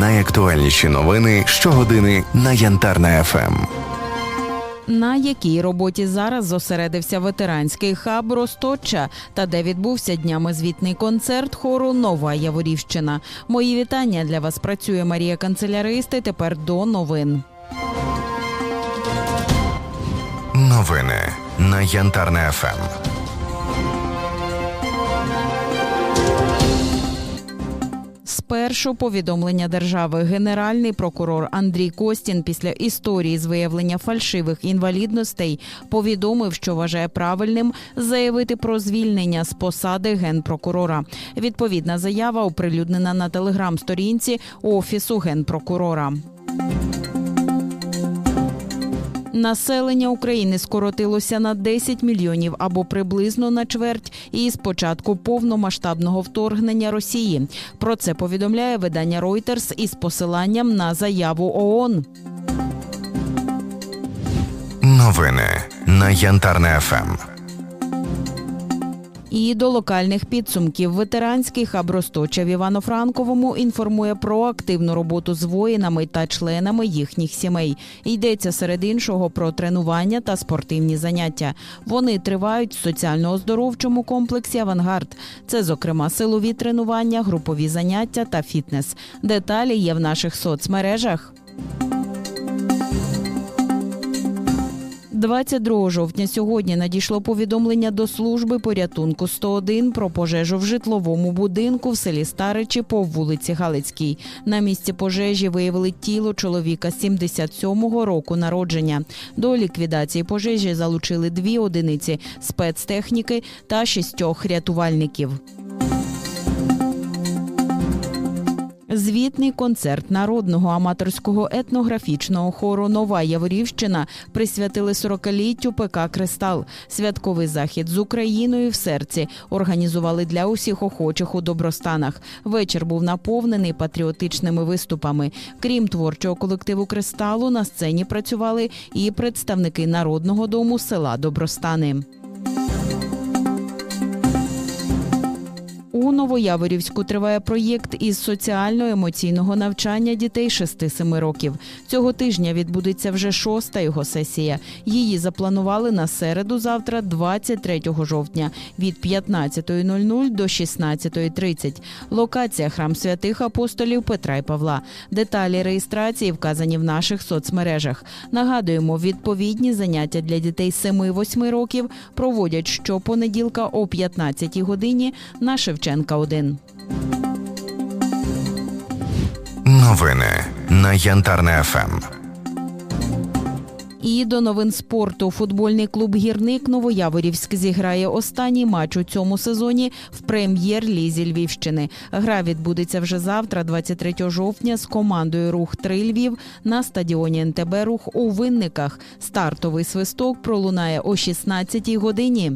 Найактуальніші новини щогодини на Янтарна ФМ. На якій роботі зараз зосередився ветеранський хаб Росточа та де відбувся днями звітний концерт хору Нова Яворівщина. Мої вітання для вас працює Марія Канцеляристи. Тепер до новин. Новини на Янтарна ФМ. Спершу повідомлення держави генеральний прокурор Андрій Костін після історії з виявлення фальшивих інвалідностей повідомив, що вважає правильним заявити про звільнення з посади генпрокурора. Відповідна заява оприлюднена на телеграм-сторінці офісу генпрокурора. Населення України скоротилося на 10 мільйонів або приблизно на чверть із початку повномасштабного вторгнення Росії. Про це повідомляє видання Reuters із посиланням на заяву ООН. Новини на Янтарне ФМ. І до локальних підсумків ветеранський хаб Росточа в Івано-Франковому інформує про активну роботу з воїнами та членами їхніх сімей. Йдеться серед іншого про тренування та спортивні заняття. Вони тривають в соціально-оздоровчому комплексі Авангард. Це, зокрема, силові тренування, групові заняття та фітнес. Деталі є в наших соцмережах. 22 жовтня сьогодні надійшло повідомлення до служби порятунку 101 про пожежу в житловому будинку в селі Старичі по вулиці Галицькій. На місці пожежі виявили тіло чоловіка 77-го року народження. До ліквідації пожежі залучили дві одиниці спецтехніки та шістьох рятувальників. Звітний концерт народного аматорського етнографічного хору Нова Яворівщина присвятили 40-літтю ПК Кристал. Святковий захід з Україною в серці організували для усіх охочих у добростанах. Вечір був наповнений патріотичними виступами. Крім творчого колективу Кристалу, на сцені працювали і представники народного дому села Добростани. Новояворівську триває проєкт із соціально-емоційного навчання дітей 6-7 років. Цього тижня відбудеться вже шоста його сесія. Її запланували на середу завтра, 23 жовтня, від 15.00 до 16.30. Локація храм святих апостолів Петра і Павла. Деталі реєстрації вказані в наших соцмережах. Нагадуємо, відповідні заняття для дітей 7-8 років проводять щопонеділка о 15 годині на Шевченка 1. Новини на Янтарна ФМ. І до новин спорту футбольний клуб Гірник Новояворівськ зіграє останній матч у цьому сезоні в прем'єр-лізі Львівщини. Гра відбудеться вже завтра, 23 жовтня, з командою Рух 3 Львів на стадіоні НТБ Рух у Винниках. Стартовий свисток пролунає о 16-й годині.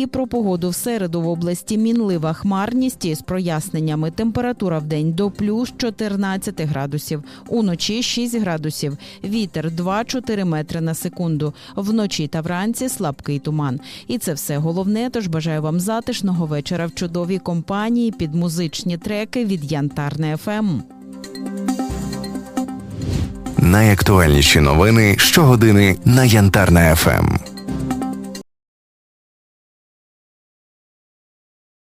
І про погоду в середу в області мінлива хмарність із проясненнями. Температура в день до плюс 14 градусів. Уночі 6 градусів. Вітер 2-4 метри на секунду. Вночі та вранці слабкий туман. І це все головне. Тож бажаю вам затишного вечора в чудовій компанії під музичні треки від Янтарне Ем. ФМ. Найактуальніші новини щогодини на Янтарна ФМ.